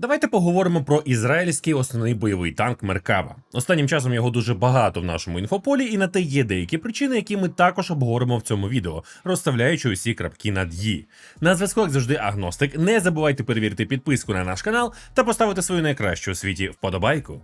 Давайте поговоримо про ізраїльський основний бойовий танк Меркава. Останнім часом його дуже багато в нашому інфополі, і на те є деякі причини, які ми також обговоримо в цьому відео, розставляючи усі крапки над «і». На зв'язку, як завжди, агностик. Не забувайте перевірити підписку на наш канал та поставити свою найкращу у світі вподобайку.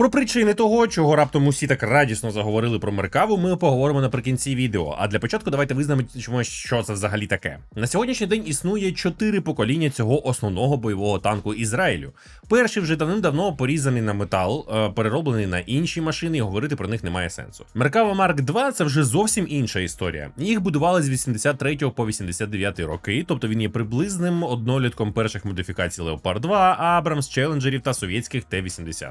Про причини того, чого раптом усі так радісно заговорили про Меркаву, ми поговоримо наприкінці відео. А для початку давайте визнаємо, що це взагалі таке. На сьогоднішній день існує чотири покоління цього основного бойового танку Ізраїлю. Перший вже давним-давно порізаний на метал, е, перероблений на інші машини, і говорити про них немає сенсу. Меркава Марк 2 це вже зовсім інша історія. Їх будували з 83 по 89 роки, тобто він є приблизним однолітком перших модифікацій Leopard 2, Абрамс, Челенджерів та совєтських Т-80.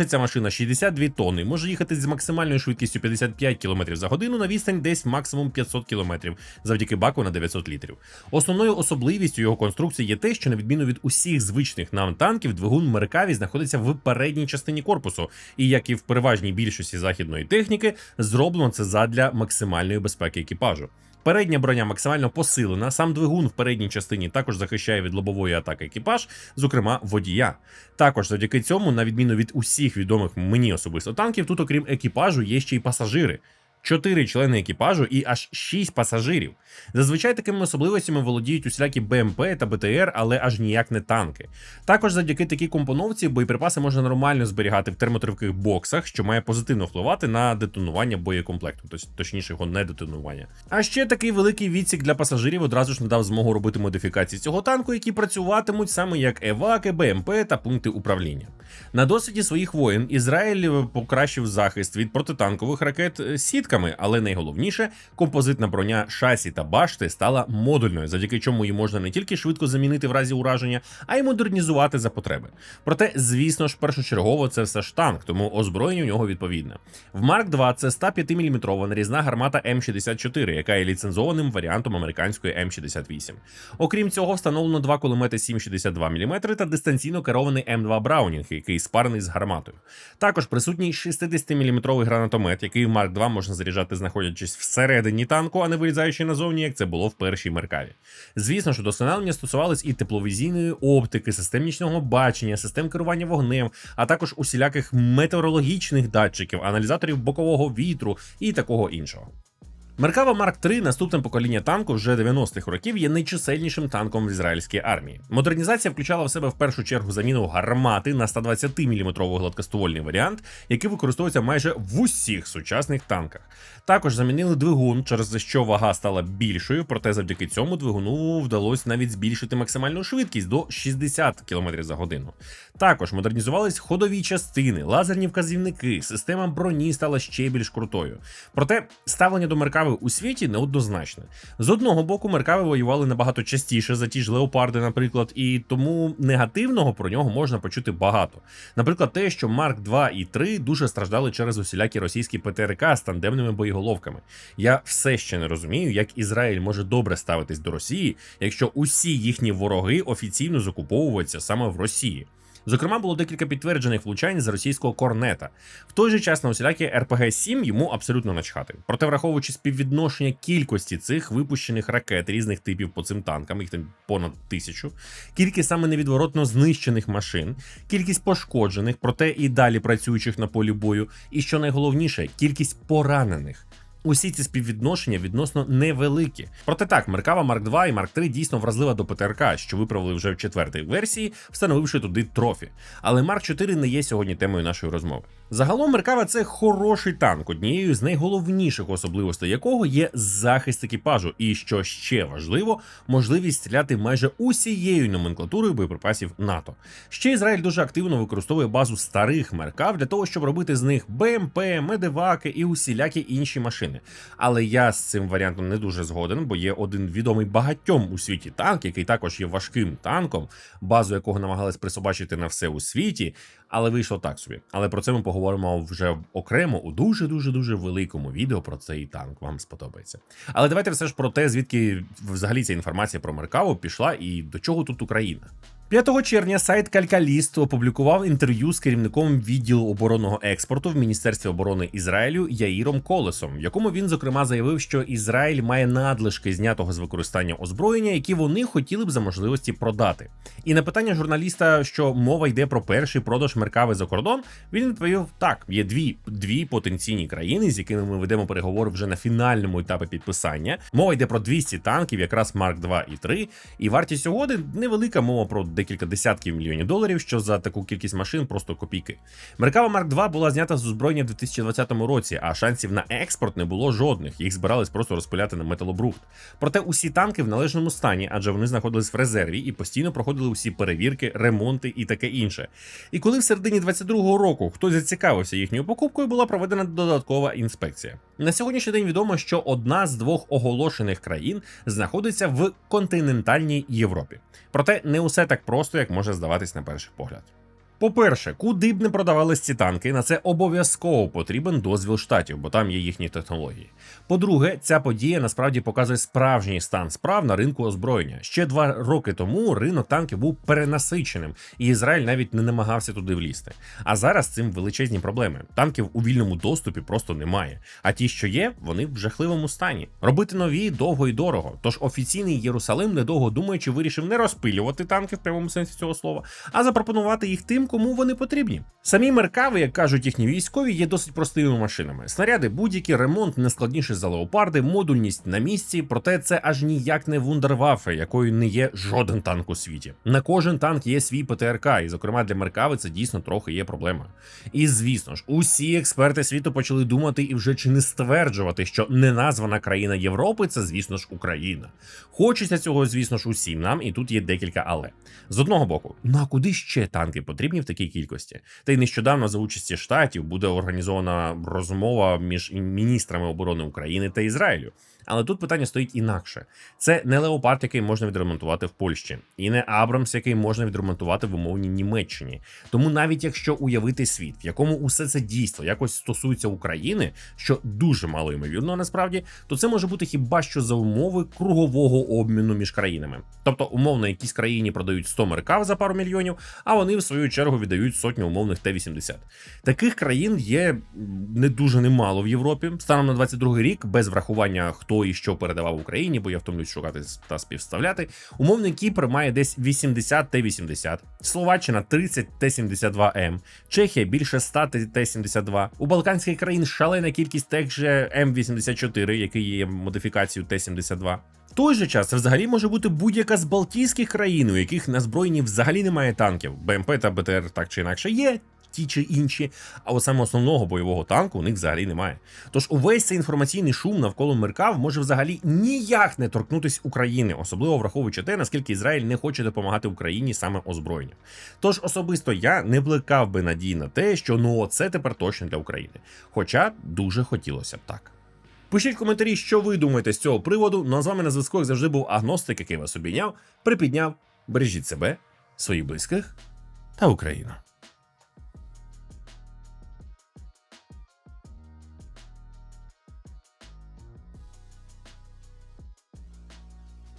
Важить ця машина 62 тонни, може їхати з максимальною швидкістю 55 км за годину на відстань десь максимум 500 км завдяки баку на 900 літрів. Основною особливістю його конструкції є те, що на відміну від усіх звичних нам танків, двигун Меркаві знаходиться в передній частині корпусу, і як і в переважній більшості західної техніки, зроблено це задля максимальної безпеки екіпажу. Передня броня максимально посилена. Сам двигун в передній частині також захищає від лобової атаки екіпаж, зокрема водія. Також завдяки цьому, на відміну від усіх відомих мені особисто танків, тут, окрім екіпажу, є ще й пасажири. Чотири члени екіпажу і аж шість пасажирів. Зазвичай такими особливостями володіють усілякі БМП та БТР, але аж ніяк не танки. Також завдяки такій компоновці боєприпаси можна нормально зберігати в термотривких боксах, що має позитивно впливати на детонування боєкомплекту, точніше його не детонування. А ще такий великий відсік для пасажирів одразу ж надав змогу робити модифікації цього танку, які працюватимуть саме як еваки, БМП та пункти управління. На досвіді своїх воїн Ізраїль покращив захист від протитанкових ракет е, сітками, але найголовніше композитна броня шасі та башти стала модульною, завдяки чому її можна не тільки швидко замінити в разі ураження, а й модернізувати за потреби. Проте, звісно ж, першочергово це все ж танк, тому озброєння у нього відповідне. В Марк 2 це 105 мм нарізна гармата М64, яка є ліцензованим варіантом американської М68. Окрім цього, встановлено два кулемети 7,62 мм та дистанційно керований М2 Браунінг, який спарений з гарматою. Також присутній 60-мм гранатомет, який в Марк 2 можна заряджати, знаходячись всередині танку, а не вилізаючи назовні, як це було в першій меркаві. Звісно, що досконалення стосувались і тепловізійної оптики, систем нічного бачення, систем керування вогнем, а також усіляких метеорологічних датчиків, аналізаторів бокового вітру і такого іншого. Меркава Марк 3 наступне покоління танку вже 90-х років є найчисельнішим танком в ізраїльській армії. Модернізація включала в себе в першу чергу заміну гармати на 120-мм гладкоствольний варіант, який використовується майже в усіх сучасних танках. Також замінили двигун, через що вага стала більшою, проте завдяки цьому двигуну вдалося навіть збільшити максимальну швидкість до 60 км за годину. Також модернізувались ходові частини, лазерні вказівники, система броні стала ще більш крутою. Проте ставлення до меркави у світі неоднозначне. З одного боку, меркави воювали набагато частіше за ті ж леопарди, наприклад, і тому негативного про нього можна почути багато. Наприклад, те, що Марк 2 і 3 дуже страждали через усілякі російські ПТРК з тандемними боєголовками. Я все ще не розумію, як Ізраїль може добре ставитись до Росії, якщо усі їхні вороги офіційно закуповуються саме в Росії. Зокрема, було декілька підтверджених влучань з російського корнета. В той же час на усілякі РПГ 7 йому абсолютно начхати. Проте, враховуючи співвідношення кількості цих випущених ракет різних типів по цим танкам, їх там понад тисячу, кількість саме невідворотно знищених машин, кількість пошкоджених, проте і далі працюючих на полі бою, і що найголовніше, кількість поранених. Усі ці співвідношення відносно невеликі. Проте так, Меркава Марк 2 і Марк 3 дійсно вразлива до ПТРК, що виправили вже в четвертій версії, встановивши туди трофі. Але Марк 4 не є сьогодні темою нашої розмови. Загалом Меркава це хороший танк, однією з найголовніших особливостей якого є захист екіпажу, і що ще важливо, можливість стріляти майже усією номенклатурою боєприпасів НАТО. Ще Ізраїль дуже активно використовує базу старих меркав для того, щоб робити з них БМП, медиваки і усілякі інші машини. Але я з цим варіантом не дуже згоден, бо є один відомий багатьом у світі танк, який також є важким танком, базу якого намагались присобачити на все у світі, але вийшло так собі. Але про це ми поговоримо вже окремо у дуже дуже дуже великому відео про цей танк. Вам сподобається. Але давайте все ж про те, звідки взагалі ця інформація про Меркаву пішла і до чого тут Україна. 5 червня сайт Калькаліст опублікував інтерв'ю з керівником відділу оборонного експорту в Міністерстві оборони Ізраїлю Яїром Колесом, в якому він зокрема заявив, що Ізраїль має надлишки знятого з використання озброєння, які вони хотіли б за можливості продати. І на питання журналіста, що мова йде про перший продаж меркави за кордон, він відповів: так, є дві дві потенційні країни, з якими ми ведемо переговори вже на фінальному етапі підписання. Мова йде про 200 танків, якраз Марк 2 і 3, і вартість угоди невелика мова про декілька десятків мільйонів доларів, що за таку кількість машин просто копійки. Меркава Марк 2 була знята з озброєння в 2020 році, а шансів на експорт не було жодних. Їх збирались просто розпиляти на металобрухт. Проте усі танки в належному стані, адже вони знаходились в резерві і постійно проходили усі перевірки, ремонти і таке інше. І коли в середині 22-го року хтось зацікавився їхньою покупкою, була проведена додаткова інспекція. На сьогоднішній день відомо, що одна з двох оголошених країн знаходиться в континентальній Європі. Проте не усе так просто, як може здаватись на перший погляд. По-перше, куди б не продавались ці танки, на це обов'язково потрібен дозвіл штатів, бо там є їхні технології. По-друге, ця подія насправді показує справжній стан справ на ринку озброєння. Ще два роки тому ринок танків був перенасиченим, і Ізраїль навіть не намагався туди влізти. А зараз цим величезні проблеми. Танків у вільному доступі просто немає. А ті, що є, вони в жахливому стані. Робити нові довго і дорого. Тож офіційний Єрусалим, недовго думаючи, вирішив не розпилювати танки в прямому сенсі цього слова, а запропонувати їх тим, кому вони потрібні. Самі меркави, як кажуть їхні військові, є досить простими машинами. Снаряди будь-які, ремонт не складніший за леопарди, модульність на місці, проте це аж ніяк не вундервафе, якою не є жоден танк у світі. На кожен танк є свій ПТРК, і зокрема для меркави це дійсно трохи є проблемою. І звісно ж, усі експерти світу почали думати і вже чи не стверджувати, що неназвана країна Європи це, звісно ж, Україна. Хочеться цього, звісно ж, усім нам, і тут є декілька але. З одного боку, ну а куди ще танки потрібні в такій кількості? Та й нещодавно за участі штатів буде організована розмова між міністрами оборони України та Ізраїлю. Але тут питання стоїть інакше: це не леопард, який можна відремонтувати в Польщі, і не Абрамс, який можна відремонтувати в умовній Німеччині. Тому навіть якщо уявити світ, в якому усе це дійство якось стосується України, що дуже мало ймовірно насправді, то це може бути хіба що за умови кругового обміну між країнами. Тобто, умовно, якісь країні продають 100 меркав за пару мільйонів, а вони в свою чергу віддають сотню умовних Т-80. Таких країн є не дуже немало в Європі. Станом на 22 рік, без врахування хто і що передавав Україні, бо я втомлюсь шукати та співставляти. Умовний Кіпр має десь 80 Т-80, Словаччина 30 Т-72М, Чехія більше 100 Т-72. У Балканських країн шалена кількість тех же М84, який є модифікацією Т-72. В той же час це взагалі може бути будь-яка з Балтійських країн, у яких на збройні взагалі немає танків. БМП та БТР так чи інакше є. Ті чи інші, а от саме основного бойового танку у них взагалі немає. Тож увесь цей інформаційний шум навколо Меркав може взагалі ніяк не торкнутись України, особливо враховуючи те, наскільки Ізраїль не хоче допомагати Україні саме озброєнням. Тож особисто я не плекав би надії на те, що ну це тепер точно для України. Хоча дуже хотілося б так. Пишіть в коментарі, що ви думаєте з цього приводу. Ну а з вами на зв'язку як завжди був агностик, який вас обійняв, припідняв. Бережіть себе, своїх близьких та Україну.